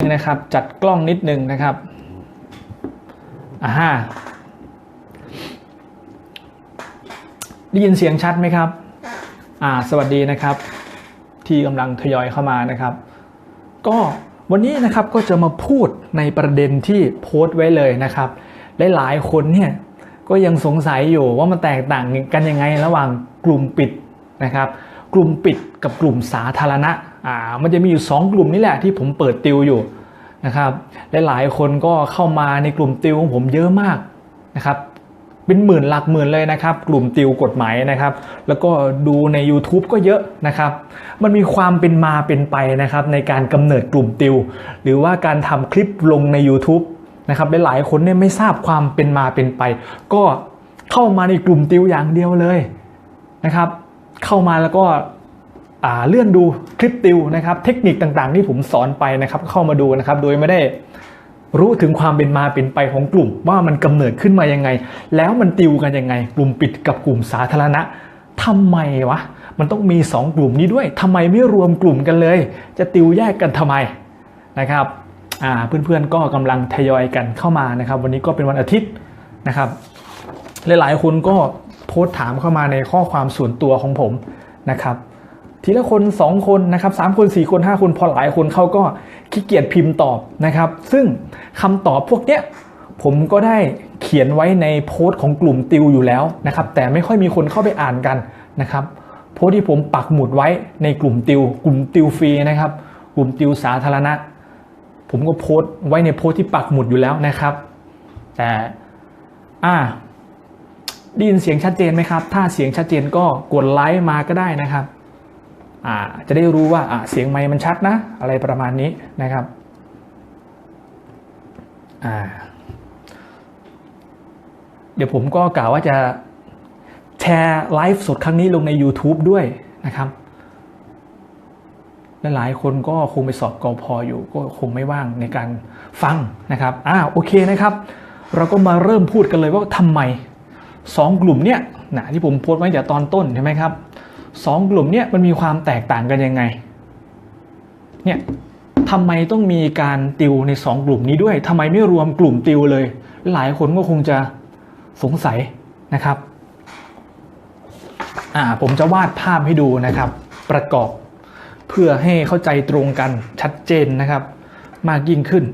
นะครับ จัดกล้องนิดนึงนะครับอ่าฮะได้ยินเสียงชัดไหมครับ อ่า สวัสดีนะครับ ที่กำลังทยอยเข้ามานะครับ ก็วันนี้นะครับก็จะมาพูดในประเด็นที่โพสต์ไว้เลยนะครับหลายๆคนเนี่ยก็ยังสงสัยอยู่ว่ามันแตกต่างกันยังไงระหว่างกลุ่มปิดนะครับ กลุ่มปิดกับกลุ่มสาธารณะ อ่ามันจะมีอยู่ 2 กลุ่มนี่แหละที่ผมเปิดติวอยู่นะครับและหลายคนก็เข้ามาในกลุ่มติวของผมเยอะมากนะครับเป็นหมื่นหลักหมื่นเลยนะครับ กลุ่มติวกฎหมายนะครับ แล้วก็ดูใน YouTube ก็เยอะนะครับ มันมีความเป็นมาเป็นไปนะครับ ในการกำเนิดกลุ่มติว หรือว่าการทำคลิปลงใน YouTube นะครับหลายๆคนเนี่ยไม่ทราบความเป็นมาเป็นไป ก็เข้ามาในกลุ่มติวอย่างเดียวเลยนะครับ เข้ามาแล้วก็ เลื่อนดูคลิปติวนะครับ เทคนิคต่างๆ ที่ผมสอนไปนะครับ เข้ามาดูนะครับ โดยไม่ได้รู้ถึงความเป็นมาเป็นไปของกลุ่ม ว่ามันกำเนิดขึ้นมายังไง แล้วมันติวกันยังไง กลุ่มปิดกับกลุ่มสาธารณะทำไมวะมันต้องมี 2 กลุ่มนี้ด้วยทำไมไม่รวมกลุ่มกันเลย จะติวแยกกันทำไมนะครับเพื่อนๆก็กำลังทยอยกันเข้ามานะครับ วันนี้ก็เป็นวันอาทิตย์นะครับหลายๆคนก็โพสต์ถามเข้ามาในข้อความส่วนตัวของผมนะครับ ทีละคน2คนนะครับสามคน4คน5คนพอหลายคนเขาก็ขี้เกียจพิมพ์ตอบนะครับ ซึ่งคำตอบพวกเนี้ยผมก็ได้เขียนไว้ในโพสต์ของกลุ่มติวอยู่แล้วนะครับ แต่ไม่ค่อยมีคนเข้าไปอ่านกันนะครับโพสต์ที่ผมปักหมุดไว้ในกลุ่มติว กลุ่มติวฟรีนะครับ กลุ่มติวสาธารณะ ผมก็โพสต์ไว้ในโพสต์ที่ปักหมุดอยู่แล้วนะครับ แต่อ่าได้ยินเสียงชัดเจนไหมครับ ถ้าเสียงชัดเจนก็กดไลค์มาก็ได้นะครับ จะได้รู้ว่าเสียงไมค์มันชัดนะ อะไรประมาณนี้นะครับเดี๋ยวผมก็กล่าวว่าจะแชร์ไลฟ์สดครั้งนี้ลงใน YouTube ด้วยนะครับและหลายคนก็คงไปสอบกอพออยู่ก็คงไม่ว่างในการฟังนะครับอ่าโอเคนะครับ เราก็มาเริ่มพูดกันเลยว่าทำไมสองกลุ่มเนี่ยนะที่ผมโพสต์ไว้แต่ตอนต้นใช่ไหมครับ สองกลุ่มเนี่ยมันมีความแตกต่างกันยังไงเนี่ยทำไมต้องมีการติวในสองกลุ่มนี้ด้วยทำไมไม่รวมกลุ่มติวเลย หลายคนก็คงจะสงสัยนะครับอ่าผมจะวาดภาพให้ดูนะครับ ประกอบเพื่อให้เข้าใจตรงกันชัดเจนนะครับ มากยิ่งขึ้น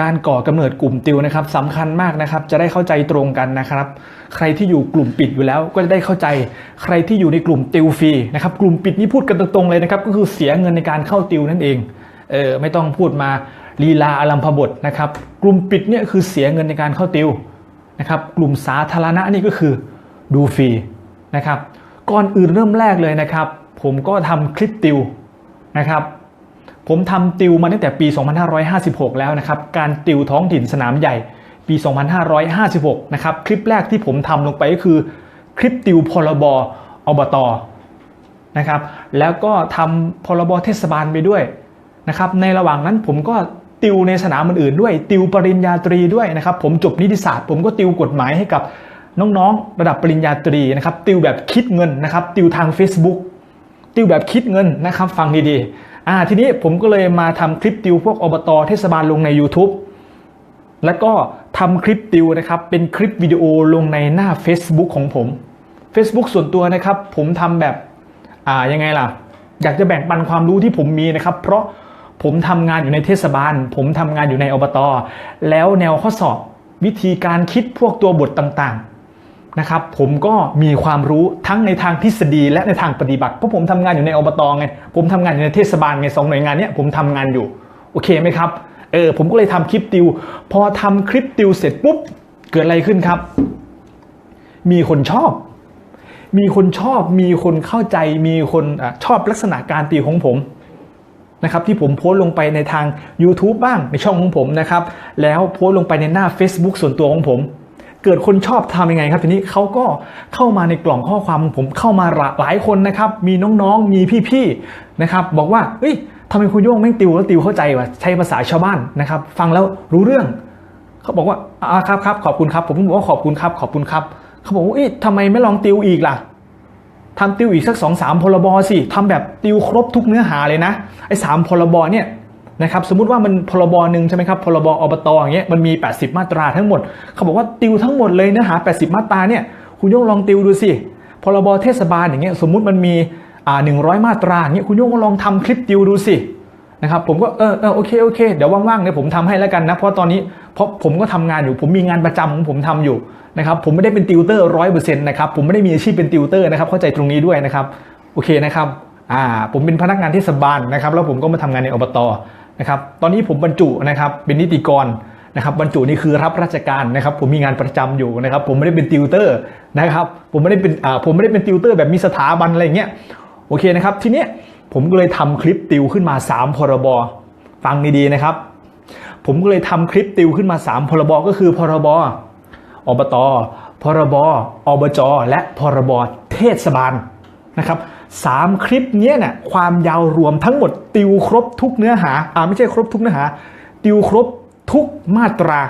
การก่อกำเนิดกลุ่มติวนะครับสำคัญมากนะครับ จะได้เข้าใจตรงกันนะครับ ใครที่อยู่กลุ่มปิดอยู่แล้วก็จะได้เข้าใจ ใครที่อยู่ในกลุ่มติวฟรีนะครับ กลุ่มปิดนี่พูดกันตรงๆเลยนะครับ ก็คือเสียเงินในการเข้าติวนั่นเองเออไม่ต้องพูดมาลีลาอารัมพบทนะครับ กลุ่มปิดเนี่ยคือเสียเงินในการเข้าติวนะครับ กลุ่มสาธารณะนี่ก็คือดูฟรีนะครับ ก่อนอื่นเริ่มแรกเลยนะครับ ผมก็ทำคลิปติวนะครับ ผมทำติวมาตั้งแต่ปี 2556 แล้วนะครับ การติวท้องถิ่นสนามใหญ่ปี 2556 นะครับ คลิปแรกที่ผมทำลงไปก็คือ คลิปติวพรบอบตนะครับ แล้วก็ทำพรบเทศบาลไปด้วยนะครับ ในระหว่างนั้นผมก็ติวในสนามอื่นๆด้วย ติวปริญญาตรีด้วยนะครับ ผมจบนิติศาสตร์ ผมก็ติวกฎหมายให้กับน้องๆ ระดับปริญญาตรีนะครับ ติวแบบคิดเงินนะครับ ติวทาง Facebook ติวแบบคิดเงินนะครับ ฟังดีๆ อ่าทีนี้ผมก็เลยมาทำคลิปติวพวกอบตเทศบาลลงใน YouTube แล้วก็ทำคลิปติวนะครับเป็นคลิปวิดีโอลงในหน้า Facebook ของผม Facebook ส่วนตัวนะครับ ผมทำแบบอ่ายังไงล่ะ อยากจะแบ่งปันความรู้ที่ผมมีนะครับ เพราะผมทำงานอยู่ในเทศบาล ผมทำงานอยู่ในอบต แล้วแนวข้อสอบวิธีการคิดพวกตัวบทต่างๆ นะครับผมก็มีความรู้ทั้งในทางทฤษฎีและในทางปฏิบัติเพราะผมทำงานอยู่ในอบตไงผมทำงานอยู่ในเทศบาลไงสองหน่วยงานเนี้ยผมทำงานอยู่โอเคไหมครับเออผมก็เลยทำคลิปติว พอทำคลิปติวเสร็จปุ๊บเกิดอะไรขึ้นครับ มีคนชอบ มีคนชอบ มีคนเข้าใจ มีคนอชอบลักษณะการติวของผมนะครับที่ผมโพสต์ลงไปในทาง YouTube บ้างในช่องของผมนะครับแล้วโพสต์ลงไปในหน้า Facebook ส่วนตัวของผม เกิดคนชอบทำยังไงครับ ทีนี้เขาก็เข้ามาในกล่องข้อความของผมเข้ามาหลายคนนะครับ มีน้องๆ มีพี่ๆ นะครับ บอกว่าเฮ้ยทำไมคุณโย่งแม่งติวแล้วติวเข้าใจวะใช้ภาษาชาวบ้านนะครับ ฟังแล้วรู้เรื่อง เขาบอกว่าอ่าครับครับขอบคุณครับ ผมก็บอกว่าขอบคุณครับ ขอบคุณครับ เขาบอกว่าเอ๊ะทำไมไม่ลองติวอีกล่ะทำติวอีกสักสองสามพรบสิทำแบบติวครบทุกเนื้อหาเลยนะไอ้สามพรบเนี่ย นะครับสมมติว่ามันพรบหนึ่งใช่ไหมครับพรบอบตอย่างเงี้ยมันมี 80 มาตราทั้งหมด เขาบอกว่าติวทั้งหมดเลยเนื้อหา 80 มาตราเนี่ยคุณโยงลองติวดูสิพรบเทศบาลอย่างเงี้ยสมมุติมันมีอ่า100มาตราอย่างเงี้ยคุณโยงก็ลองทำคลิปติวดูสินะครับผมก็เออเออโอเคโอเคเดี๋ยวว่างๆเนี่ยผมทำให้แล้วกันนะเพราะตอนนี้เพราะผมก็ทำงานอยู่ ผมมีงานประจำของผมทำอยู่นะครับผมไม่ได้เป็นติวเตอร์ร้อยเปอร์เซ็นต์นะครับผมไม่ได้มีอาชีพเป็นติวเตอร์นะครับเข้าใจตรงนี้ด้วยนะครับโอเคนะครับอ่าผมเป็นพนักงานเทศบาลนะครับแล้วผมก็มาทำงานในอบต นะครับตอนนี้ผมบรรจุนะครับเป็นนิติกรนะครับบรรจุนี่คือรับราชการนะครับผมมีงานประจำอยู่นะครับผมไม่ได้เป็นติวเตอร์นะครับผมไม่ได้เป็นอ่าผมไม่ได้เป็นติวเตอร์แบบมีสถาบันอะไรเงี้ยโอเคนะครับทีเนี้ยผมก็เลยทำคลิปติวขึ้นมา 3 พรบฟังดีๆนะครับ ผมก็เลยทำคลิปติวขึ้นมา 3 พรบก็คือ พรบอบตพรบอบจและพรบเทศบาลนะครับ สามคลิปนี้เนี่ยความยาวรวมทั้งหมดติวครบทุกเนื้อหาอ่าไม่ใช่ครบทุกเนื้อหา ติวครบทุกมาตรา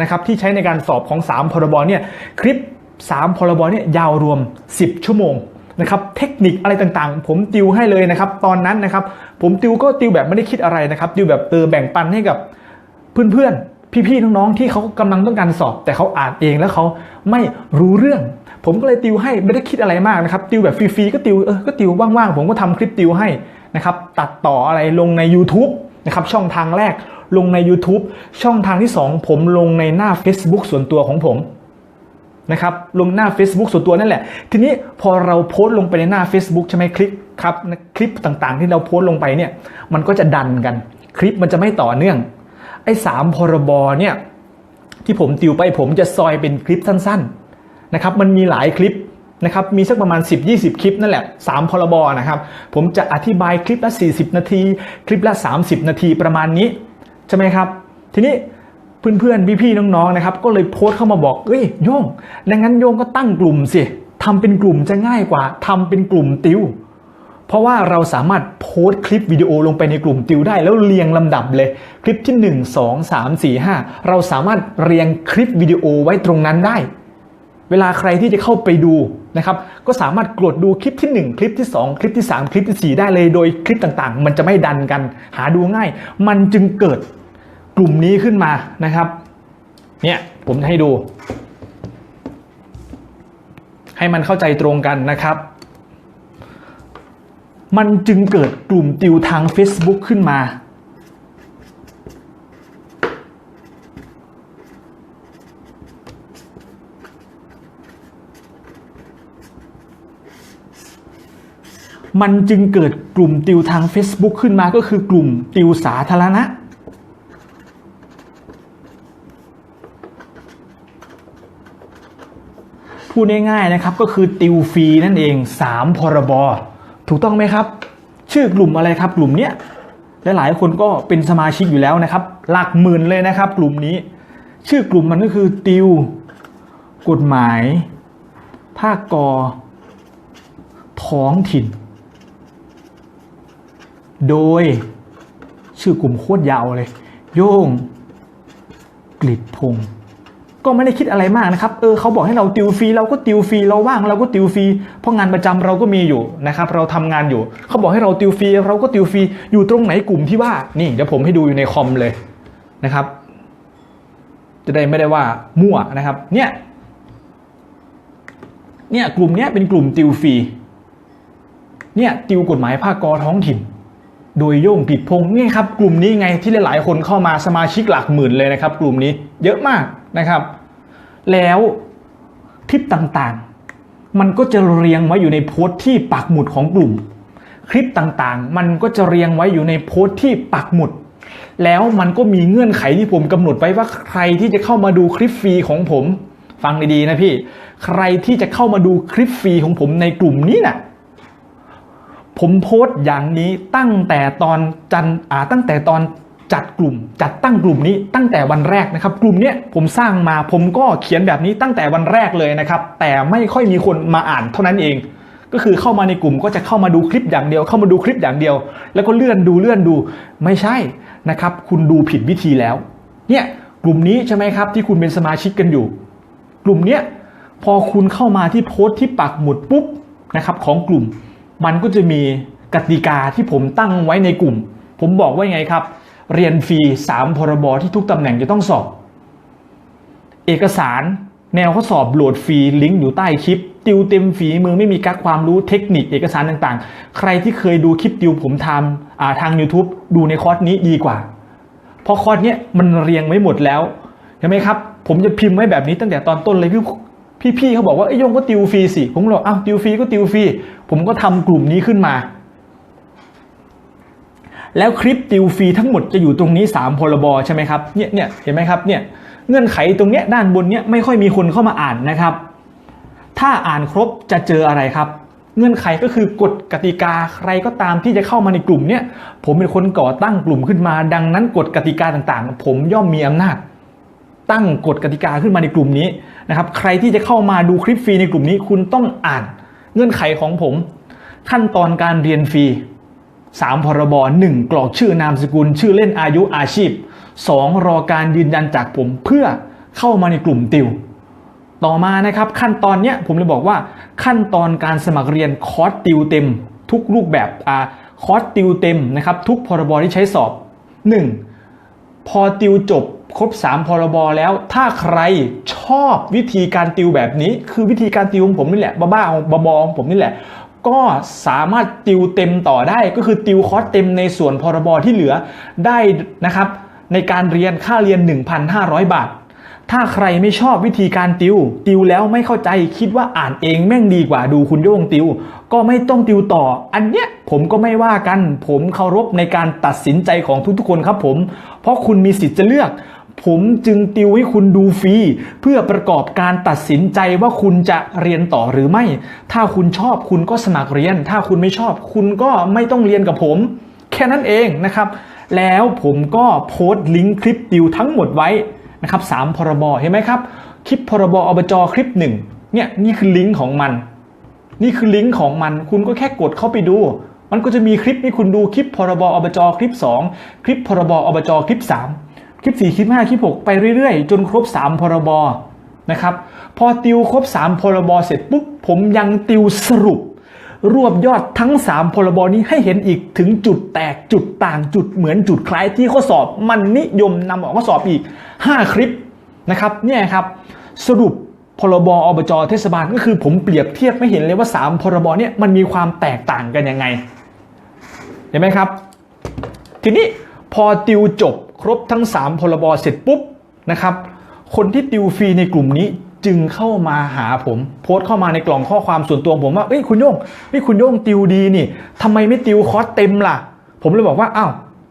นะครับที่ใช้ในการสอบของ 3 พรบเนี่ยคลิป 3 พรบเนี่ยยาวรวม 10 ชั่วโมงนะครับเทคนิคอะไรต่างๆ ผมติวให้เลยนะครับตอนนั้นนะครับผมติวก็ติวแบบไม่ได้คิดอะไรนะครับติวแบบเออแบ่งปันให้กับเพื่อนๆพี่ๆน้องๆที่เขากำลังต้องการสอบ แต่เขาอ่านเองแล้วเขาไม่รู้เรื่อง ผมก็เลยติวให้ไม่ได้คิดอะไรมากนะครับติวแบบฟรีๆก็ติวเออก็ติวว่างๆผมก็ทำคลิปติวให้นะครับตัดต่ออะไรลงใน YouTube นะครับช่องทางแรกลงใน YouTube ช่องทางที่ 2 ผมลงในหน้า Facebook ส่วนตัวของผมนะครับลงหน้า Facebook ส่วนตัวนั่นแหละ ทีนี้พอเราโพสต์ลงไปในหน้า Facebook ใช่ไหมคลิปครับคลิปต่างๆ ที่เราโพสต์ลงไปเนี่ยมันก็จะดันกัน คลิปมันจะไม่ต่อเนื่อง ไอ้สามพรบเนี่ยที่ผมติวไปผมจะซอยเป็นคลิปสั้นๆ นะครับมันมีหลายคลิปนะครับมีสักประมาณ 10-20 คลิปนั่นแหละ 3 พรบนะครับผมจะอธิบายคลิปละ 40 นาที คลิปละ 30 นาทีประมาณนี้ ใช่ไหมครับ ทีนี้เพื่อนๆ พี่ๆ น้องๆ นะครับ ก็เลยโพสต์เข้ามาบอก เอ้ยโยงดังนั้นโยงก็ตั้งกลุ่มสิทำเป็นกลุ่มจะง่ายกว่าทำเป็นกลุ่มติว เพราะว่าเราสามารถโพสต์คลิปวิดีโอลงไปในกลุ่มติวได้ แล้วเรียงลำดับเลย คลิปที่ 1 2 3 4 5 เราสามารถเรียงคลิปวิดีโอไว้ตรงนั้นได้ เวลาใครที่จะเข้าไปดูนะครับก็สามารถกดดูคลิปที่ 1 คลิปที่ 2 คลิปที่ 3 คลิปที่ 4 ได้เลยโดยคลิปต่างๆ มันจะไม่ดันกันหาดูง่าย มันจึงเกิดกลุ่มนี้ขึ้นมานะครับเนี่ยผมจะให้ดู ให้มันเข้าใจตรงกันนะครับ มันจึงเกิดกลุ่มติวทาง Facebook ขึ้นมา มันจึงเกิดกลุ่มติวทาง Facebook ขึ้นมาก็คือกลุ่มติวสาธารณะ พูดง่ายๆนะครับก็คือติวฟรีนั่นเอง 3 พรบ ถูกต้องไหมครับ ชื่อกลุ่มอะไรครับ กลุ่มเนี้ยหลายคนก็เป็นสมาชิกอยู่แล้วนะครับ หลักหมื่นเลยนะครับ กลุ่มนี้ ชื่อกลุ่มมันก็คือติว กฎหมาย ภาคกอท้องถิ่น โดยชื่อกลุ่มโคตรยาวเลย โย่งกลิดพงก็ไม่ได้คิดอะไรมากนะครับ เออเขาบอกให้เราติวฟรีเราก็ติวฟรีเราว่างเราก็ติวฟรีเพราะงานประจำเราก็มีอยู่นะครับ เราทำงานอยู่ เขาบอกให้เราติวฟรีเราก็ติวฟรีอยู่ตรงไหนกลุ่มที่ว่านี่เดี๋ยวผมให้ดูอยู่ในคอมเลยนะครับ จะได้ไม่ได้ว่ามั่วนะครับ เนี่ยเนี่ยกลุ่มเนี้ยเป็นกลุ่มติวฟรีเนี่ยติวกฎหมายภาคกอท้องถิ่น โดยโย่งผิดพงศ์นี่ครับกลุ่มนี้ไงที่หลาย ๆ คนเข้ามาสมาชิกหลักหมื่นเลยนะครับ กลุ่มนี้เยอะมากนะครับ แล้วคลิปต่างๆ มันก็จะเรียงไว้อยู่ในโพสต์ที่ปักหมุดของกลุ่ม คลิปต่างๆ มันก็จะเรียงไว้อยู่ในโพสต์ที่ปักหมุด แล้วมันก็มีเงื่อนไขที่ผมกำหนดไว้ว่าใครที่จะเข้ามาดูคลิปฟรีของผม ฟังดีๆนะพี่ ใครที่จะเข้ามาดูคลิปฟรีของผมในกลุ่มนี้น่ะ ผมโพสต์อย่างนี้ตั้งแต่ตอนจันอ่าตั้งแต่ตอนจัดกลุ่ม จัดตั้งกลุ่มนี้ตั้งแต่วันแรกนะครับ กลุ่มเนี้ยผมสร้างมาผมก็เขียนแบบนี้ตั้งแต่วันแรกเลยนะครับ แต่ไม่ค่อยมีคนมาอ่านเท่านั้นเอง ก็คือเข้ามาในกลุ่มก็จะเข้ามาดูคลิปอย่างเดียว เข้ามาดูคลิปอย่างเดียว แล้วก็เลื่อนดูเลื่อนดูไม่ใช่นะครับ คุณดูผิดวิธีแล้ว เนี่ยกลุ่มนี้ใช่ไหมครับที่คุณเป็นสมาชิกกันอยู่ กลุ่มเนี้ยพอคุณเข้ามาที่โพสต์ที่ปักหมุดปุ๊บนะครับของกลุ่ม มันก็จะมีกติกาที่ผมตั้งไว้ในกลุ่ม ผมบอกว่าไงครับ เรียนฟรี 3 พรบที่ทุกตำแหน่งจะต้องสอบ เอกสารแนวข้อสอบโหลดฟรีลิงก์อยู่ใต้คลิป ติวเต็มฝีมือไม่มีกักความรู้เทคนิคเอกสารต่างๆ ใครที่เคยดูคลิปติวผมทำาทาง YouTube ดูในคอร์สนี้ดีกว่า เพราะคอร์สนี้มันเรียงไว้หมดแล้วเห็นไหมครับ ผมจะพิมพ์ไว้แบบนี้ตั้งแต่ตอนต้นเลยคือ พี่ๆเขาบอกว่าไอ้ยงก็ติวฟรีสิผมบอกอ้าวติวฟรีก็ติวฟรีผมก็ทำกลุ่มนี้ขึ้นมา แล้วคลิปติวฟรีทั้งหมดจะอยู่ตรงนี้ 3 พรบใช่ไหมครับเนี่ยเนี่ยเห็นไหมครับเนี่ยเงื่อนไขตรงเนี้ยด้านบนเนี้ยไม่ค่อยมีคนเข้ามาอ่านนะครับ ถ้าอ่านครบจะเจออะไรครับเงื่อนไขก็คือกฎกติกาใครก็ตามที่จะเข้ามาในกลุ่มเนี้ยผมเป็นคนก่อตั้งกลุ่มขึ้นมา ดังนั้นกฎกติกาต่างๆ ผมย่อมมีอำนาจ ตั้งกฎกติกาขึ้นมาในกลุ่มนี้นะครับใครที่จะเข้ามาดูคลิปฟรีในกลุ่มนี้ คุณต้องอ่านเงื่อนไขของผม ขั้นตอนการเรียนฟรี 3 พรบ1กรอกชื่อนามสกุล ชื่อเล่นอายุอาชีพ 2 รอการยืนยันจากผมเพื่อเข้ามาในกลุ่มติว ต่อมานะครับขั้นตอนเนี้ยผมเลยบอกว่าขั้นตอนการสมัครเรียนคอร์สติวเต็ม ทุกรูปแบบอ่าคอร์สติวเต็มนะครับทุกพรบที่ใช้สอบ 1. พอติวจบครบ 3 พรบแล้ว ถ้าใครชอบวิธีการติวแบบนี้ คือวิธีการติวของผมนี่แหละบ้าๆของบอๆของผมนี่แหละ ก็สามารถติวเต็มต่อได้ ก็คือติวคอร์สเต็มในส่วนพรบที่เหลือได้นะครับ ในการเรียนค่าเรียน 1,500 บาท ถ้าใครไม่ชอบวิธีการติว ติวแล้วไม่เข้าใจคิดว่าอ่านเองแม่งดีกว่าดูคุณโยงติว ก็ไม่ต้องติวต่อ อันเนี้ยผมก็ไม่ว่ากัน ผมเคารพในการตัดสินใจของทุกๆคนครับผม เพราะคุณมีสิทธิ์จะเลือก ผมจึงติวให้คุณดูฟรีเพื่อประกอบการตัดสินใจว่าคุณจะเรียนต่อหรือไม่ ถ้าคุณชอบคุณก็สมัครเรียน ถ้าคุณไม่ชอบ คุณก็ไม่ต้องเรียนกับผม แค่นั้นเองนะครับ แล้วผมก็โพสต์ลิงก์คลิปติวทั้งหมดไว้ นะครับสามพรบเห็นไหมครับ คลิปพรบอบจคลิปหนึ่งเนี่ยนี่คือลิงก์ของมัน นี่คือลิงก์ของมัน คุณก็แค่กดเข้าไปดู มันก็จะมีคลิปให้คุณดูคลิปพรบอบจคลิป 2 คลิปพรบอบจคลิป 3 คลิป 4 คลิป 5 คลิป 6 ไปเรื่อยๆ จนครบ 3 พรบนะครับ พอติวครบ 3 พรบเสร็จปุ๊บผมยังติวสรุป รวบยอดทั้ง 3 พรบนี้ให้เห็นอีกถึงจุดแตกจุดต่างจุดเหมือนจุดคล้ายที่ข้อสอบ มันนิยมนำออกข้อสอบอีก 5 คลิปนะครับเนี่ยครับสรุปพรบอบจเทศบาลก็คือผมเปรียบเทียบไม่เห็นเลยว่า 3 พรบเนี่ยมันมีความแตกต่างกันยังไงเห็นไหมครับ ทีนี้พอติวจบครบทั้ง 3 พรบเสร็จปุ๊บนะครับคนที่ติวฟรีในกลุ่มนี้ จึงเข้ามาหาผม โพสต์เข้ามาในกล่องข้อความส่วนตัวผมว่าเอ้ยคุณโย่งเฮ้ยคุณโย่งติวดีนี่ทำไมไม่ติวคอร์สเต็มล่ะ ผมเลยบอกว่าอ้าว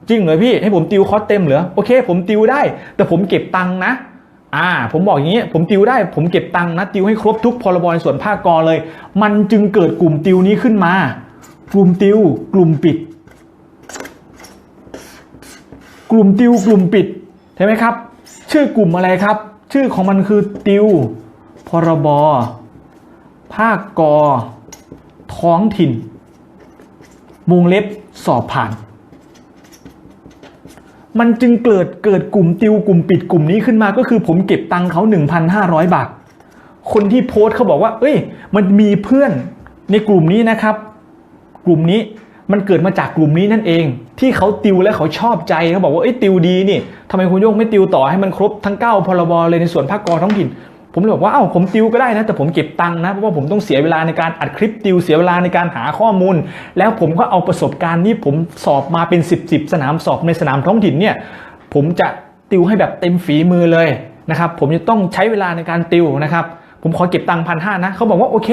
จริงเหรอพี่ให้ผมติวคอร์สเต็มเหรอโอเค ผมติวได้ แต่ผมเก็บตังค์นะอ่า ผมบอกอย่างนี้ ผมติวได้ ผมเก็บตังค์นะติวให้ครบทุกพรบในส่วนภาคกอเลย มันจึงเกิดกลุ่มติวนี้ขึ้นมา กลุ่มติว กลุ่มปิด กลุ่มติวกลุ่มปิดเห็นไหมครับ ชื่อกลุ่มอะไรครับ ชื่อของมันคือติว พรบ ภาคกอ ท้องถิ่นวงเล็บสอบผ่าน มันจึงเกิดเกิดกลุ่มติวกลุ่มปิดกลุ่มนี้ขึ้นมาก็คือผมเก็บตังค์เขา 1,500 บาท คนที่โพสต์เขาบอกว่า เอ้ย มันมีเพื่อนในกลุ่มนี้นะครับ กลุ่มนี้ มันเกิดมาจากกลุ่มนี้นั่นเอง ที่เขาติวและเขาชอบใจเขาบอกว่าเอ้ยติวดีนี่ทำไมคุณโยงไม่ติวต่อให้มันครบทั้ง9พรบเลยในส่วนภาคกอท้องถิ่น ผมเลยบอกว่าเอ้าผมติวก็ได้นะ แต่ผมเก็บตังค์นะเพราะว่าผมต้องเสียเวลาในการอัดคลิปติวเสียเวลาในการหาข้อมูล แล้วผมก็เอาประสบการณ์ที่ผมสอบมาเป็น 10บสสนามสอบในสนามท้องถิ่นเนี่ยผมจะติวให้แบบเต็มฝีมือเลยนะครับผมจะต้องใช้เวลาในการติวนะครับ ผมขอเก็บตังค์พันห้านะเขาบอกว่าโอเค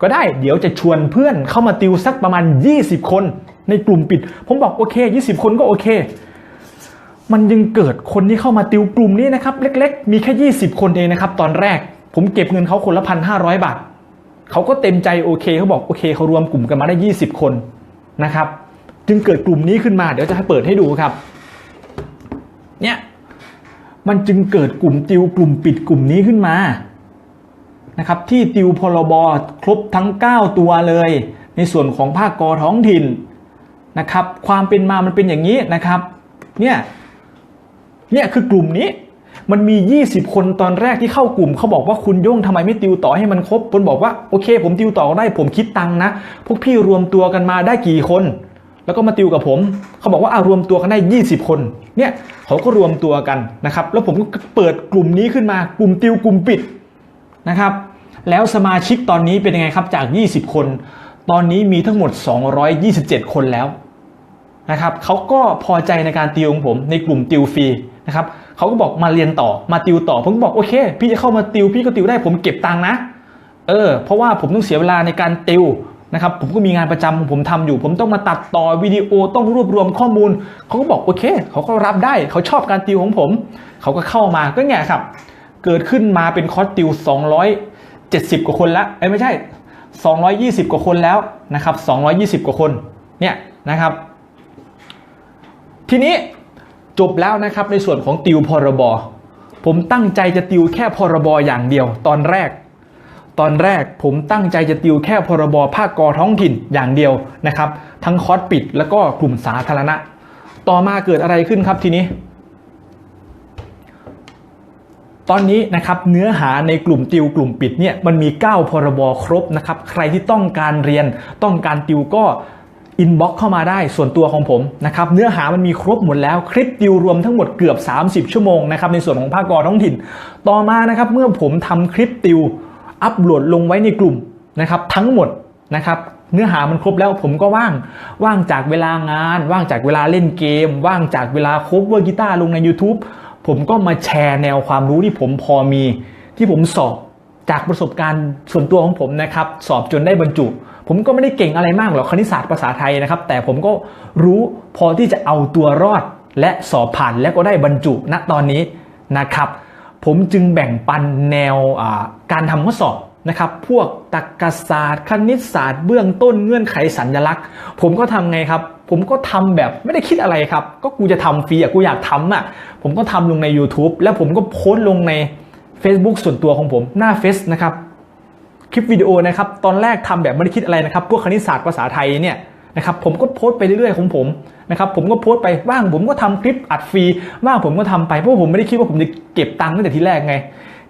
ก็ได้เดี๋ยวจะชวนเพื่อนเข้ามาติวสักประมาณ 20 คน ในกลุ่มปิด ผมบอกโอเค 20 คนก็โอเค มันยังเกิดคนที่เข้ามาติวกลุ่มนี้นะครับ เล็ก ๆ มีแค่ 20 คนเองนะครับ ตอนแรก ผมเก็บเงินเขาคนละพันห้าร้อยบาทเขาก็เต็มใจโอเคเขาบอกโอเคเขารวมกลุ่มกันมาได้ 20 คนนะครับ จึงเกิดกลุ่มนี้ขึ้นมาเดี๋ยวจะให้เปิดให้ดูครับ เนี่ยมันจึงเกิดกลุ่มติวกลุ่มปิดกลุ่มนี้ขึ้นมา นะครับที่ติวพรบครบทั้ง 9 ตัวเลย ในส่วนของภาคกอท้องถิ่นนะครับความเป็นมามันเป็นอย่างนี้นะครับเนี่ยเนี่ยคือกลุ่มนี้มันมี 20 คนตอนแรกที่เข้ากลุ่มเขาบอกว่าคุณโย่งทำไมไม่ติวต่อให้มันครบผมบอกว่าโอเค ผมติวต่อได้ผมคิดตังนะ พวกพี่รวมตัวกันมาได้กี่คน แล้วก็มาติวกับผม เขาบอกว่าอารวมตัวกันได้ 20 คนเนี่ยเขาก็รวมตัวกันนะครับแล้วผมก็เปิดกลุ่มนี้ขึ้นมากลุ่มติวกลุ่มปิด นะครับ แล้วสมาชิกตอนนี้เป็นยังไงครับจาก 20 คน ตอนนี้มีทั้งหมด 227 คนแล้วนะครับเขาก็พอใจในการติวของผมในกลุ่มติวฟรีนะครับเขาก็บอกมาเรียนต่อมาติวต่อ ผมก็บอกโอเค พี่จะเข้ามาติวพี่ก็ติวได้ผมเก็บตังค์นะเออเพราะว่าผมต้องเสียเวลาในการติวนะครับผมก็มีงานประจำของผมทำอยู่ ผมต้องมาตัดต่อวิดีโอต้องรวบรวมข้อมูลเขาก็บอกโอเคเขาก็รับได้เขาชอบการติวของผม เขาก็เข้ามาก็ไงครับ เกิดขึ้นมาเป็นคอร์สติว 270 กว่าคนแล้วเอ้ยไม่ใช่ 220 กว่าคนแล้วนะครับ 220 กว่าคนเนี่ยนะครับ ทีนี้จบแล้วนะครับในส่วนของติวพรบผมตั้งใจจะติวแค่พรบอย่างเดียว ตอนแรก ตอนแรกผมตั้งใจจะติวแค่พรบภาคกอท้องถิ่นอย่างเดียวนะครับ ทั้งคอร์สปิดแล้วก็กลุ่มสาธารณะ ต่อมาเกิดอะไรขึ้นครับทีนี้ ตอนนี้นะครับเนื้อหาในกลุ่มติวกลุ่มปิดเนี่ยมันมี 9 พรบครบนะครับใครที่ต้องการเรียนต้องการติวก็อินบ็อกเข้ามาได้ส่วนตัวของผมนะครับเนื้อหามันมีครบหมดแล้วคลิปติวรวมทั้งหมดเกือบ 30 ชั่วโมงนะครับในส่วนของภาคกอท้องถิ่น ต่อมานะครับเมื่อผมทำคลิปติว อัปโหลดลงไว้ในกลุ่มนะครับทั้งหมดนะครับเนื้อหามันครบแล้วผมก็ว่างว่างจากเวลางาน ว่างจากเวลาเล่นเกม ว่างจากเวลาคฟเวอร์กีตาร์ลงใน YouTube ผมก็มาแชร์แนวความรู้ที่ผมพอมีที่ผมสอบจากประสบการณ์ส่วนตัวของผมนะครับสอบจนได้บรรจุ ผมก็ไม่ได้เก่งอะไรมากหรอกคณิตศาสตร์ภาษาไทยนะครับ แต่ผมก็รู้พอที่จะเอาตัวรอดและสอบผ่านและก็ได้บรรจุณตอนนี้นะครับ ผมจึงแบ่งปันแนวการทำข้อสอบ นะครับพวกตรรกศาสตร์คณิตศาสตร์เบื้องต้นเงื่อนไขสัญญลักษณ์ ผมก็ทำไงครับ ผมก็ทำแบบไม่ได้คิดอะไรครับ ก็กูจะทำฟรีอะกูอยากทำอะผมก็ทำลงใน YouTube แล้วผมก็โพสต์ลงใน Facebook ส่วนตัวของผมหน้าเฟซนะครับคลิปวิดีโอนะครับตอนแรกทำแบบไม่ได้คิดอะไรนะครับ พวกคณิตศาสตร์ภาษาไทยเนี่ยนะครับผมก็โพสต์ไปเรื่อยๆของผมนะครับผมก็โพสต์ไปว่างผมก็ทำคลิปอัดฟรีว่างผมก็ทำไปเพราะผมไม่ได้คิดว่าผมจะเก็บตังค์ตั้งแต่ทีแรกไง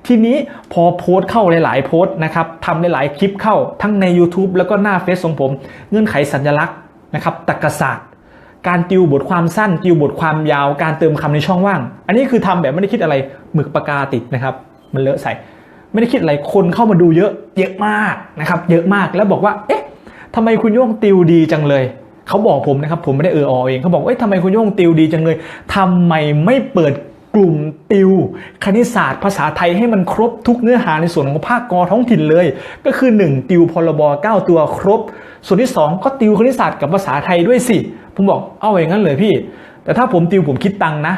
ทีนี้พอโพสต์เข้าหลาย ๆ โพสต์นะครับทำหลาย ๆ คลิปเข้าทั้งใน YouTube แล้วก็หน้าเฟซของผม เงื่อนไขสัญลักษณ์นะครับตรรกศาสตร์การติวบทความสั้นติวบทความยาว การเติมคำในช่องว่าง อันนี้คือทำแบบไม่ได้คิดอะไรหมึกปากกาติดนะครับ มันเลอะใส่ ไม่ได้คิดอะไรคนเข้ามาดูเยอะเยอะมากนะครับ เยอะมากแล้วบอกว่า เอ๊ะทำไมคุณโย่งติวดีจังเลยเขาบอกผมนะครับ ผมไม่ได้เอออเองเขาบอกเอ้ยทำไมคุณโย่งติวดีจังเลยทำไมไม่เปิด กลุ่มติว คณิตศาสตร์ภาษาไทยให้มันครบทุกเนื้อหาในส่วนของภาคกอท้องถิ่นเลย ก็คือ 1 ติวพรบ9 ตัวครบ ส่วนที่ 2 ก็ติวคณิตศาสตร์กับภาษาไทยด้วยสิ ผมบอกเอาอย่างนั้นเลยพี่ แต่ถ้าผมติวผมคิดตังค์นะ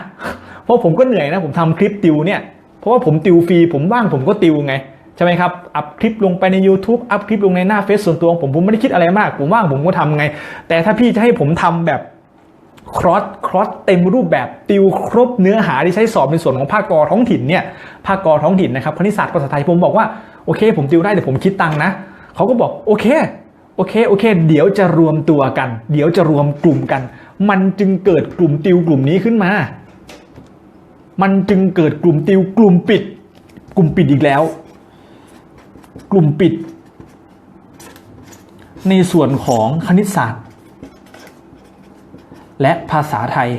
เพราะผมก็เหนื่อยนะผมทำคลิปติวเนี่ย เพราะว่าผมติวฟรีผมว่างผมก็ติวไงใช่ไหมครับ อัพคลิปลงไปใน YouTube อัพคลิปลงในหน้าเฟซส่วนตัวของผมผมไม่ได้คิดอะไรมาก ผมว่างผมก็ทำไง แต่ถ้าพี่จะให้ผมทำแบบ ครอสครอสเต็มรูปแบบติวครบเนื้อหาที่ใช้สอบในส่วนของภาคกอท้องถิ่นเนี่ยภาคกอท้องถิ่นนะครับคณิตศาสตร์ภาษาไทยผมบอกว่าโอเค ผมติวได้แต่ผมคิดตังนะเขาก็บอกโอเคโอเคโอเค เดี๋ยวจะรวมตัวกัน เดี๋ยวจะรวมกลุ่มกัน มันจึงเกิดกลุ่มติวกลุ่มนี้ขึ้นมา มันจึงเกิดกลุ่มติวกลุ่มปิด กลุ่มปิดอีกแล้ว กลุ่มปิด ในส่วนของคณิตศาสตร์ และภาษาไทย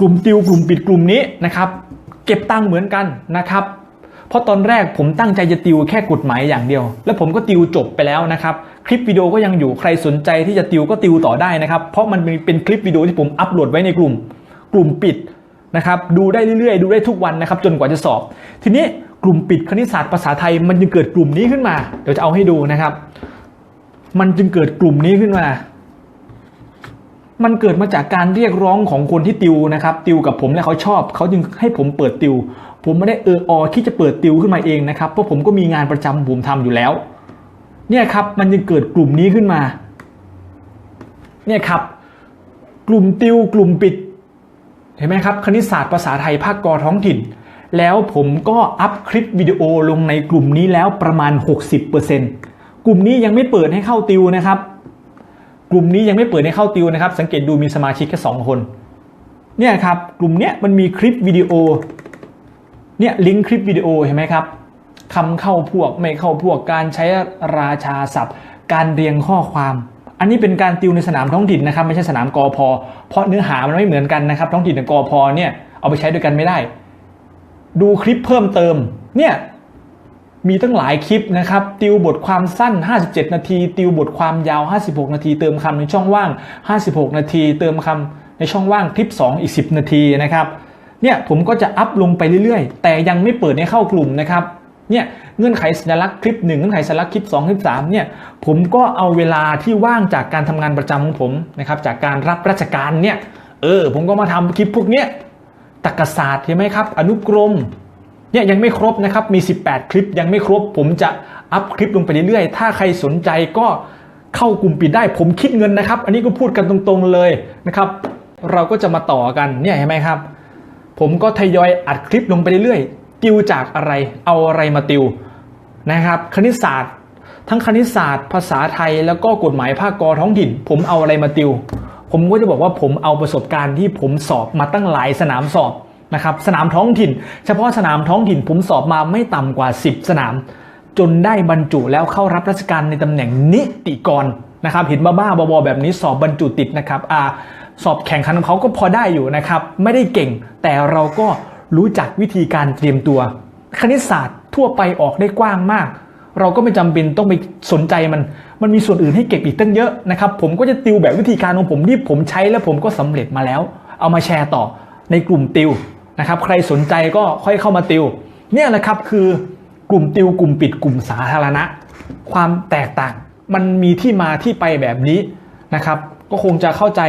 กลุ่มติวกลุ่มปิดกลุ่มนี้นะครับ เก็บตังค์เหมือนกันนะครับ เพราะตอนแรกผมตั้งใจจะติวแค่กฎหมายอย่างเดียว แล้วผมก็ติวจบไปแล้วนะครับ คลิปวิดีโอก็ยังอยู่ใครสนใจที่จะติวก็ติวต่อได้นะครับ เพราะมันเป็นคลิปวิดีโอที่ผมอัปโหลดไว้ในกลุ่ม กลุ่มปิดนะครับดูได้เรื่อยๆ ดูได้ทุกวันนะครับ จนกว่าจะสอบ ทีนี้กลุ่มปิดคณิตศาสตร์ภาษาไทย มันจึงเกิดกลุ่มนี้ขึ้นมา เดี๋ยวจะเอาให้ดูนะครับ มันจึงเกิดกลุ่มนี้ขึ้นมา มันเกิดมาจากการเรียกร้องของคนที่ติวนะครับ ติวกับผมและเขาชอบ เขาจึงให้ผมเปิดติว ผมไม่ได้เอออที่จะเปิดติวขึ้นมาเองนะครับ เพราะผมก็มีงานประจำผมทำอยู่แล้ว เนี่ยครับมันจึงเกิดกลุ่มนี้ขึ้นมา เนี่ยครับ กลุ่มติวกลุ่มปิด เห็นไหมครับ คณิตศาสตร์ภาษาไทยภาคกอท้องถิ่น แล้วผมก็อัพคลิปวิดีโอลงในกลุ่มนี้แล้วประมาณ 60%กลุ่มนี้ยังไม่เปิดให้เข้าติวนะครับ กลุ่มนี้ยังไม่เปิดให้เข้าติวนะครับ สังเกตดูมีสมาชิกแค่สองคนเนี่ยครับกลุ่มเนี้ยมันมีคลิปวิดีโอเนี่ยลิงก์คลิปวิดีโอเห็นไหมครับคำเข้าพวกไม่เข้าพวกการใช้ราชาศัพท์ การเรียงข้อความ อันนี้เป็นการติวในสนามท้องถิ่นนะครับไม่ใช่สนามกอพอเพราะเนื้อหามันไม่เหมือนกันนะครับท้องถิ่นกับกอพอเนี่ยเอาไปใช้ด้วยกันไม่ได้ ดูคลิปเพิ่มเติมเนี่ย มีตั้งหลายคลิปนะครับ ติวบทความสั้น 57 นาที ติวบทความยาว 56 นาที เติมคำในช่องว่าง 56 นาที เติมคำในช่องว่างคลิป 2 อีก 10 นาทีนะครับ เนี่ยผมก็จะอัพลงไปเรื่อยๆ แต่ยังไม่เปิดให้เข้ากลุ่มนะครับ เนี่ยเงื่อนไขสัญลักษณ์คลิป 1 เงื่อนไขสัญลักษณ์คลิป 2 คลิป 3 เนี่ยผมก็เอาเวลาที่ว่างจากการทำงานประจำของผมนะครับ จากการรับราชการเนี่ย เออ ผมก็มาทำคลิปพวกเนี้ยตรรกศาสตร์เห็นไหมครับ อนุกรม เนี่ยยังไม่ครบนะครับมี 18 คลิปยังไม่ครบ ผมจะอัพคลิปลงไปเรื่อยๆ ถ้าใครสนใจก็เข้ากลุ่มปิดได้ผมคิดเงินนะครับ อันนี้ก็พูดกันตรงๆเลยนะครับ เราก็จะมาต่อกันเนี่ยเห็นไหมครับ ผมก็ทยอยอัดคลิปลงไปเรื่อยๆ ติวจากอะไรเอาอะไรมาติวนะครับ คณิตศาสตร์ ทั้งคณิตศาสตร์ ภาษาไทยแล้วก็กฎหมายภาคกอท้องถิ่น ผมเอาอะไรมาติว ผมก็จะบอกว่าผมเอาประสบการณ์ที่ผมสอบมาตั้งหลายสนามสอบ นะครับสนามท้องถิ่น เฉพาะสนามท้องถิ่นผมสอบมาไม่ต่ำกว่า 10 สนาม จนได้บรรจุแล้วเข้ารับราชการในตำแหน่งนิติกรนะครับเห็นบ้าๆบอๆแบบนี้สอบบรรจุติดนะครับอ่าสอบแข่งขันของเขาก็พอได้อยู่นะครับไม่ได้เก่ง แต่เราก็รู้จักวิธีการเตรียมตัว คณิตศาสตร์ทั่วไปออกได้กว้างมาก เราก็ไม่จำเป็นต้องไปสนใจมัน มันมีส่วนอื่นให้เก็บอีกตั้งเยอะนะครับผมก็จะติวแบบวิธีการของผมที่ผมใช้แล้วผมก็สำเร็จมาแล้ว เอามาแชร์ต่อในกลุ่มติว นะครับใครสนใจก็ค่อยเข้ามาติว เนี่ยแหละครับคือกลุ่มติวกลุ่มปิดกลุ่มสาธารณะ ความแตกต่างมันมีที่มาที่ไปแบบนี้นะครับ ก็คงจะเข้าใจ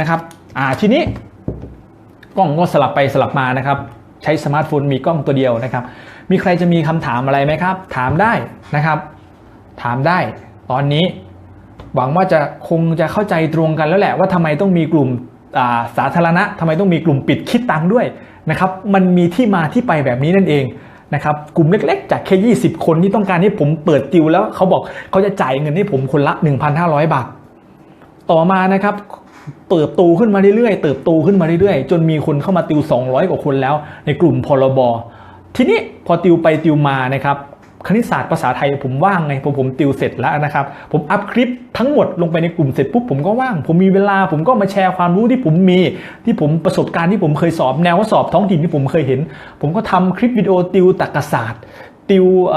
นะครับอ่าทีนี้กล้องก็สลับไปสลับมานะครับ ใช้สมาร์ทโฟนมีกล้องตัวเดียวนะครับ มีใครจะมีคำถามอะไรไหมครับ ถามได้นะครับ ถามได้ตอนนี้ หวังว่าจะคงจะเข้าใจตรงกันแล้วแหละว่าทำไมต้องมีกลุ่ม สาธารณะทำไมต้องมีกลุ่มปิดคิดตังค์ด้วยนะครับมันมีที่มาที่ไปแบบนี้นั่นเองนะครับกลุ่มเล็กๆ จากแค่ 20 คนที่ต้องการให้ผมเปิดติวแล้วเขาบอกเขาจะจ่ายเงินให้ผมคนละ 1,500 บาท ต่อมานะครับเติบโตขึ้นมาเรื่อยๆ เติบโตขึ้นมาเรื่อยๆ จนมีคนเข้ามาติว 200 กว่าคนแล้ว ในกลุ่มพรบทีนี้พอติวไปติวมานะครับ คณิตศาสตร์ภาษาไทยผมว่างไงพอผมติวเสร็จแล้วนะครับ ผมอัพคลิปทั้งหมดลงไปในกลุ่มเสร็จปุ๊บผมก็ว่าง ผมมีเวลาผมก็มาแชร์ความรู้ที่ผมมี ที่ผมประสบการณ์ที่ผมเคยสอบแนวข้อสอบท้องถิ่นที่ผมเคยเห็น ผมก็ทำคลิปวิดีโอติวตรรกศาสตร์ติวเ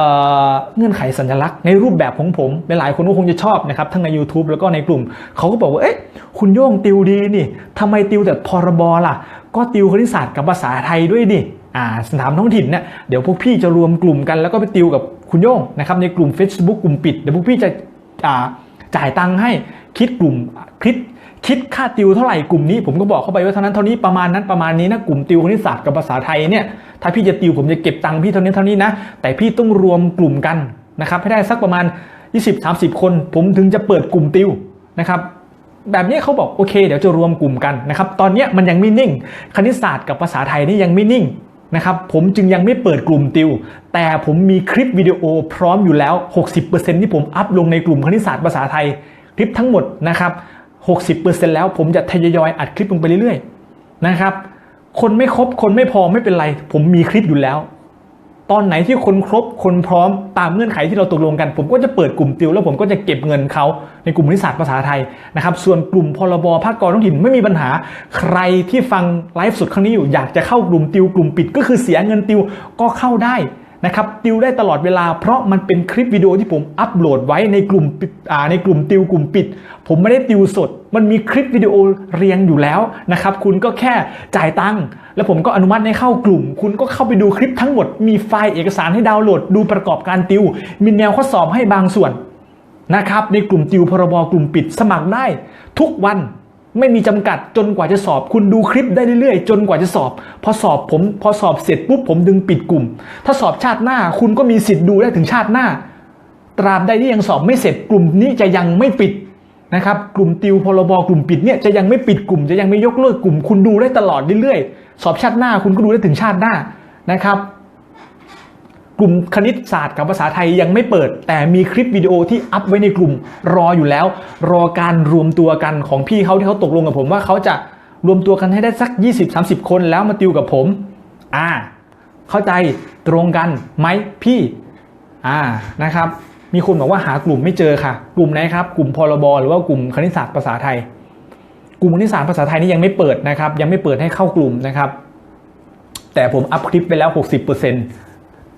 เงื่อนไขสัญลักษณ์ในรูปแบบของผมหลายๆคนก็คงจะชอบนะครับทั้งใน YouTube แล้วก็ในกลุ่ม เขาก็บอกว่า เอ๊ะ คุณโย่งติวดีนี่ทำไมติวแต่พรบล่ะ ก็ติวคณิตศาสตร์กับภาษาไทยด้วยดิอ่ สนามท้องถิ่นเนี่ยเดี๋ยวพวกพี่จะรวมกลุ่มกันแล้วก็ไปติวกับคุณโย่งนะครับในกลุ่ม Facebook กลุ่มปิดเดี๋ยวพวกพี่จะจ่ายตังค์ให้คิดกลุ่มคิดคิดค่าติวเท่าไหร่กลุ่มนี้ผมก็บอกเข้าไปว่าเท่านั้นเท่านี้ประมาณนั้นประมาณนี้นะกลุ่มติวคณิตศาสตร์กับภาษาไทยเนี่ยถ้าพี่จะติวผมจะเก็บตังค์พี่เท่านี้เท่านี้นะแต่พี่ต้องรวมกลุ่มกันนะครับให้ได้สักประมาณ 20-30 คน ผมถึงจะเปิดกลุ่มติวนะครับแบบนี้เขาบอกโอเคเดี๋ยวจะรวมกลุ่มกันนะครับตอนนี้มันยังไม่นิ่ง คณิตศาสตร์กับภาษาไทยนี่ยังไม่นิ่ง นะครับผมจึงยังไม่เปิดกลุ่มติว แต่ผมมีคลิปวิดีโอพร้อมอยู่แล้ว 60%ที่ผมอัพลงในกลุ่มคณิตศาสตร์ภาษาไทย คลิปทั้งหมดนะครับ 60%แล้วผมจะทยอยอัดคลิปลงไปเรื่อยๆนะครับคนไม่ครบคนไม่พอไม่เป็นไร ผมมีคลิปอยู่แล้ว ตอนไหนที่คนครบคนพร้อมตามเงื่อนไขที่เราตกลงกัน ผมก็จะเปิดกลุ่มติว แล้วผมก็จะเก็บเงินเขาในกลุ่มนิสสัตภาษาไทยนะครับส่วนกลุ่มพรบภาคกรท้องถิ่นไม่มีปัญหา ใครที่ฟังไลฟ์สดครั้งนี้อยู่อยากจะเข้ากลุ่มติว กลุ่มปิดก็คือเสียเงินติวก็เข้าได้ นะครับติวได้ตลอดเวลา เพราะมันเป็นคลิปวิดีโอที่ผมอัปโหลดไว้ในกลุ่มในกลุ่มติวกลุ่มปิด ผมไม่ได้ติวสด มันมีคลิปวิดีโอเรียงอยู่แล้วนะครับคุณก็แค่จ่ายตังค์แล้วผมก็อนุมัติให้เข้ากลุ่ม คุณก็เข้าไปดูคลิปทั้งหมด มีไฟล์เอกสารให้ดาวน์โหลด ดูประกอบการติว มีแนวข้อสอบให้บางส่วนนะครับในกลุ่มติวพรบกลุ่มปิดสมัครได้ทุกวัน ไม่มีจำกัดจนกว่าจะสอบ คุณดูคลิปได้เรื่อยๆ จนกว่าจะสอบ พอสอบผม พอสอบเสร็จปุ๊บผมดึงปิดกลุ่ม ถ้าสอบชาติหน้า คุณก็มีสิทธิ์ดูได้ถึงชาติหน้า ตราบใดที่ยังสอบไม่เสร็จกลุ่มนี้จะยังไม่ปิดนะครับกลุ่มติวพรบกลุ่มปิดเนี่ยจะยังไม่ปิดกลุ่มจะยังไม่ยกเลิกกลุ่ม คุณดูได้ตลอดเรื่อยๆ สอบชาติหน้าคุณก็ดูได้ถึงชาติหน้านะครับ กลุ่มคณิตศาสตร์กับภาษาไทยยังไม่เปิด แต่มีคลิปวิดีโอที่อัพไว้ในกลุ่มรออยู่แล้ว รอการรวมตัวกันของพี่เขาที่เขาตกลงกับผมว่าเขาจะรวมตัวกันให้ได้สัก 20-30 คนแล้วมาติวกับผม อ่า เข้าใจตรงกันไหมพี่ อ่านะครับ มีคนบอกว่าหากลุ่มไม่เจอค่ะ กลุ่มไหนครับ กลุ่มพรบหรือว่ากลุ่มคณิตศาสตร์ภาษาไทย กลุ่มคณิตศาสตร์ภาษาไทยนี่ยังไม่เปิดนะครับ ยังไม่เปิดให้เข้ากลุ่มนะครับ แต่ผมอัพคลิปไปแล้ว 60%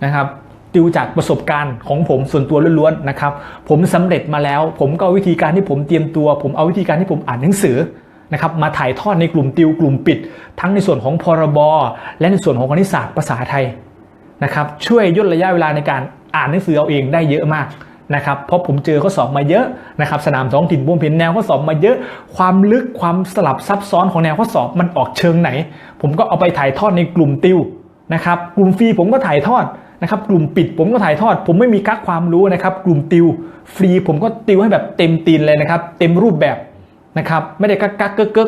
นะครับติวจากประสบการณ์ของผมส่วนตัวล้วนๆนะครับ ผมสำเร็จมาแล้ว ผมก็เอาวิธีการที่ผมเตรียมตัว ผมเอาวิธีการที่ผมอ่านหนังสือนะครับมาถ่ายทอดในกลุ่มติวกลุ่มปิด ทั้งในส่วนของพรบและในส่วนของคณิตศาสตร์ภาษาไทยนะครับ ช่วยย่นระยะเวลาในการอ่านหนังสือเอาเองได้เยอะมากนะครับเพราะผมเจอข้อสอบมาเยอะนะครับสนามท้องถิ่นผมเห็นแนวข้อสอบมาเยอะ ความลึกความสลับซับซ้อนของแนวข้อสอบมันออกเชิงไหน ผมก็เอาไปถ่ายทอดในกลุ่มติวนะครับกลุ่มฟรีผมก็ถ่ายทอด นะครับกลุ่มปิดผมก็ถ่ายทอด ผมไม่มีกักความรู้นะครับ กลุ่มติวฟรีผมก็ติวให้แบบเต็มตีนเลยนะครับ เต็มรูปแบบนะครับ ไม่ได้กักกักเกกเก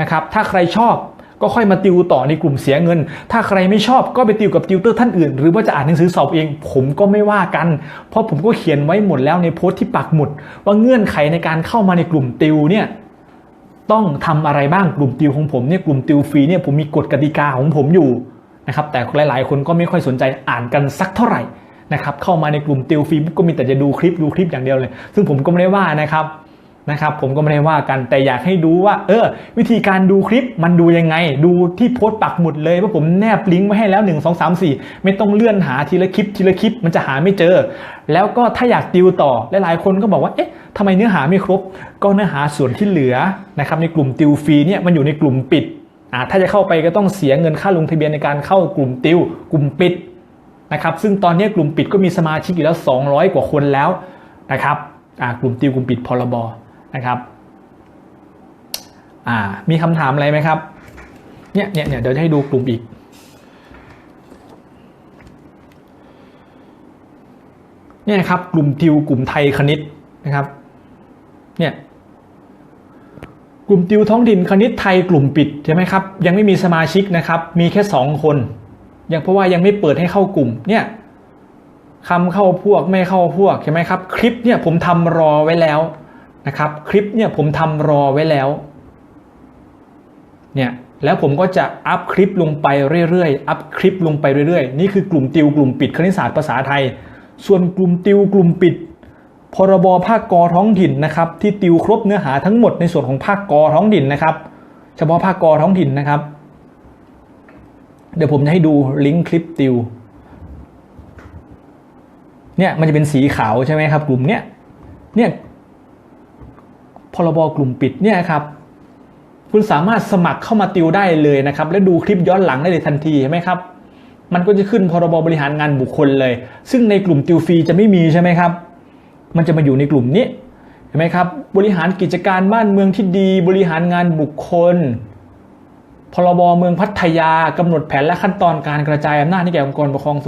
นะครับ ถ้าใครชอบก็ค่อยมาติวต่อในกลุ่มเสียเงิน ถ้าใครไม่ชอบก็ไปติวกับติวเตอร์ท่านอื่น หรือว่าจะอ่านหนังสือสอบเอง ผมก็ไม่ว่ากัน เพราะผมก็เขียนไว้หมดแล้วในโพสต์ที่ปักหมุด ว่าเงื่อนไขในการเข้ามาในกลุ่มติวเนี่ยต้องทำอะไรบ้างกลุ่มติวของผมเนี่ยกลุ่มติวฟรีเนี่ยผมมีกฎกติกาของผมอยู่ นะครับแต่หลายๆ คนก็ไม่ค่อยสนใจอ่านกันสักเท่าไหร่นะครับเข้ามาในกลุ่มติวฟรีก็มีแต่จะดูคลิปดูคลิปอย่างเดียวเลย ซึ่งผมก็ไม่ได้ว่านะครับนะครับผมก็ไม่ได้ว่ากันแต่อยากให้ดูว่าเออวิธีการดูคลิปมันดูยังไง ดูที่โพสต์ปักหมุดเลยว่าผมแนบลิงก์ไว้ให้แล้ว 1 2 3 4 ไม่ต้องเลื่อนหาทีละคลิปทีละคลิปมันจะหาไม่เจอ แล้วก็ถ้าอยากติวต่อหลายๆคนก็บอกว่าเอ๊ะทำไมเนื้อหาไม่ครบ ก็เนื้อหาส่วนที่เหลือนะครับในกลุ่มติวฟรีเนี่ยมันอยู่ในกลุ่มปิด ถ้าจะเข้าไปก็ต้องเสียเงินค่าลงทะเบียนในการเข้ากลุ่มติว กลุ่มปิดนะครับซึ่งตอนนี้กลุ่มปิดก็มีสมาชิกอยู่แล้ว 200 กว่าคนแล้วนะครับอ่ากลุ่มติวกลุ่มปิดพรบนะครับอ่ามีคำถามอะไรไหมครับเนี่ยเนี่ยเนี่ยเดี๋ยวจะให้ดูกลุ่มอีกเนี่ยครับกลุ่มติวกลุ่มไทยคณิตนะครับเนี่ย กลุ่มติวท้องถิ่นคณิตไทยกลุ่มปิดใช่ไหมครับยังไม่มีสมาชิกนะครับ มีแค่สองคน ยังเพราะว่ายังไม่เปิดให้เข้ากลุ่มเนี่ยคำเข้าพวกไม่เข้าพวกใช่ไหมครับ คลิปเนี่ยผมทำรอไว้แล้วนะครับ คลิปเนี่ยผมทำรอไว้แล้วเนี่ยแล้วผมก็จะอัพคลิปลงไปเรื่อยๆ อัพคลิปลงไปเรื่อยๆ นี่คือกลุ่มติวกลุ่มปิดคณิตศาสตร์ภาษาไทย ส่วนกลุ่มติวกลุ่มปิด พรบภาคกอท้องถิ่นนะครับที่ติวครบเนื้อหาทั้งหมดในส่วนของภาคกอท้องถิ่นนะครับ เฉพาะภาคกอท้องถิ่นนะครับ เดี๋ยวผมจะให้ดูลิงก์คลิปติวเนี่ยมันจะเป็นสีขาวใช่ไหมครับ กลุ่มเนี้ยเนี่ยพรบกลุ่มปิดเนี่ยครับคุณสามารถสมัครเข้ามาติวได้เลยนะครับ และดูคลิปย้อนหลังได้เลยทันทีใช่ไหมครับ มันก็จะขึ้นพรบบริหารงานบุคคลเลย ซึ่งในกลุ่มติวฟรีจะไม่มีใช่ไหมครับ มันจะมาอยู่ในกลุ่มนี้เห็นไหมครับ บริหารกิจการบ้านเมืองที่ดี บริหารงานบุคคล พรบเมืองพัทยากำหนดแผนและขั้นตอนการกระจายอำนาจให้แก่องค์กรปกครอง